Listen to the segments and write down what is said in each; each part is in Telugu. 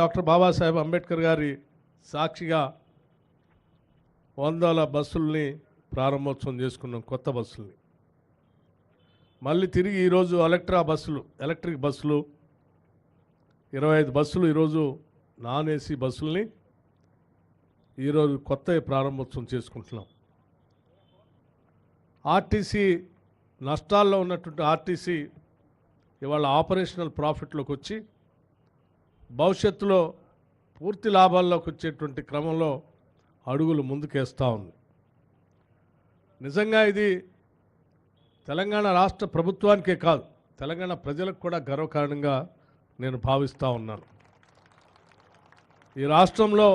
డాక్టర్ బాబాసాహెబ్ అంబేద్కర్ గారి సాక్షిగా వందల బస్సుల్ని ప్రారంభోత్సవం చేసుకున్నాం కొత్త బస్సుల్ని. మళ్ళీ తిరిగి ఈరోజు ఎలక్ట్రా బస్సులు ఎలక్ట్రిక్ బస్సులు ఇరవై ఐదు బస్సులు ఈరోజు నాన్ ఏసీ బస్సుల్ని ఈరోజు కొత్త ప్రారంభోత్సవం చేసుకుంటున్నాం. ఆర్టీసీ నష్టాల్లో ఉన్నటువంటి ఆర్టీసీ ఇవాళ ఆపరేషనల్ ప్రాఫిట్లోకి వచ్చి భవిష్యత్తులో పూర్తి లాభాల్లోకి వచ్చేటువంటి క్రమంలో అడుగులు ముందుకేస్తూ ఉంది. నిజంగా ఇది తెలంగాణ రాష్ట్ర ప్రభుత్వానికే కాదు తెలంగాణ ప్రజలకు కూడా గర్వకారణంగా నేను భావిస్తూ ఉన్నాను. ఈ రాష్ట్రంలో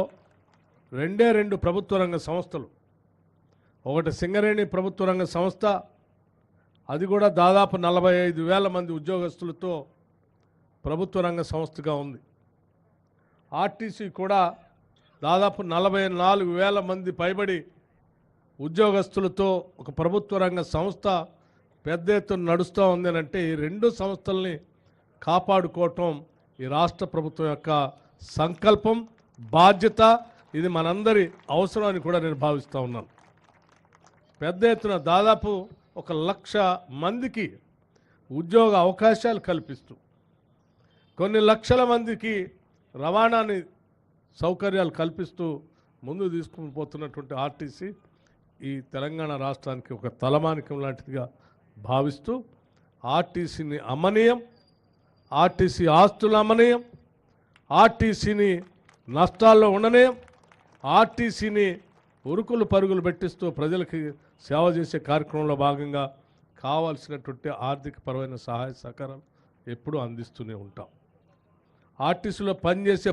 రెండే రెండు ప్రభుత్వ రంగ సంస్థలు ఒకటి సింగరేణి ప్రభుత్వ రంగ సంస్థ అది కూడా దాదాపు నలభై ఐదు వేల మంది ఉద్యోగస్తులతో ప్రభుత్వ రంగ సంస్థగా ఉంది. ఆర్టీసీ కూడా దాదాపు నలభై నాలుగు వేల మంది పైబడి ఉద్యోగస్తులతో ఒక ప్రభుత్వ రంగ సంస్థ పెద్ద ఎత్తున నడుస్తూ ఉంది అంటే ఈ రెండు సంస్థల్ని కాపాడుకోవటం ఈ రాష్ట్ర ప్రభుత్వం యొక్క సంకల్పం బాధ్యత. ఇది మనందరి అవసరం అని కూడా నేను భావిస్తూ ఉన్నాను. పెద్ద ఎత్తున దాదాపు ఒక లక్ష మందికి ఉద్యోగ అవకాశాలు కల్పిస్తూ కొన్ని లక్షల మందికి రవాణాని సౌకర్యాలు కల్పిస్తూ ముందు తీసుకుని పోతున్నటువంటి ఆర్టీసీ ఈ తెలంగాణ రాష్ట్రానికి ఒక తలమానికం లాంటిదిగా భావిస్తూ ఆర్టీసీని అమ్మనీయం ఆర్టీసీ ఆస్తులు అమ్మనీయం ఆర్టీసీని నష్టాల్లో ఉండనీయం ఆర్టీసీని ఉరుకులు పరుగులు పెట్టిస్తూ ప్రజలకి సేవ చేసే కార్యక్రమంలో భాగంగా కావాల్సినటువంటి ఆర్థికపరమైన సహాయ సహకారాలు ఎప్పుడూ అందిస్తూనే ఉంటాం. ఆర్టీసీలో పనిచేసే